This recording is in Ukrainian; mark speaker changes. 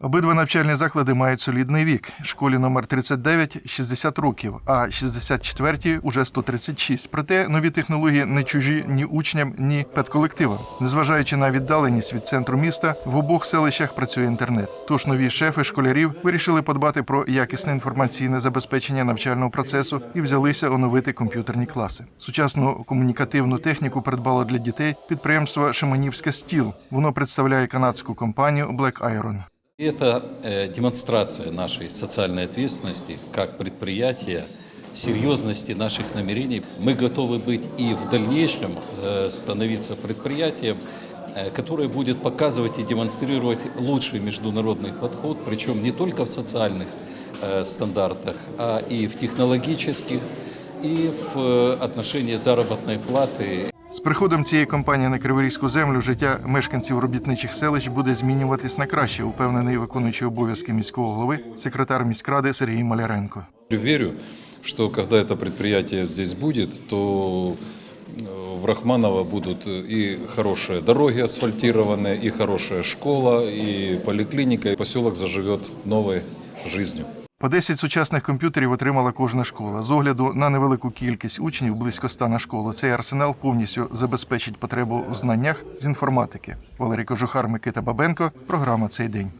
Speaker 1: Обидва навчальні заклади мають солідний вік. Школі номер 39 – 60 років, а 64-й – уже 136. Проте нові технології не чужі ні учням, ні педколективам. Незважаючи на віддаленість від центру міста, в обох селищах працює інтернет. Тож нові шефи школярів вирішили подбати про якісне інформаційне забезпечення навчального процесу і взялися оновити комп'ютерні класи. Сучасну комунікативну техніку придбало для дітей підприємство Шиманівська стіл. Воно представляє канадську компанію Black Iron.
Speaker 2: И Это э, демонстрация нашей социальной ответственности как предприятия, серьезности наших намерений. Мы готовы быть и в дальнейшем э, становиться предприятием, э, которое будет показывать и демонстрировать лучший международный подход, причем не только в социальных э, стандартах, а и в технологических, и в э, отношении заработной платы,
Speaker 1: З приходом цієї компанії на Криворізьку землю життя мешканців робітничих селищ буде змінюватись на краще, упевнений виконуючий обов'язки міського голови, секретар міськради Сергій Маляренко.
Speaker 3: Верю, что когда это предприятие здесь будет, то э, в Рахманово будут и хорошие дороги асфальтированные, и хорошая школа, и поликлиника, и поселок заживет новой жизнью.
Speaker 1: По 10 сучасних комп'ютерів отримала кожна школа. З огляду на невелику кількість учнів, близько 100 на школу, цей арсенал повністю забезпечить потребу в знаннях з інформатики. Валерій Кожухар, Микита Бабенко. Програма цей день.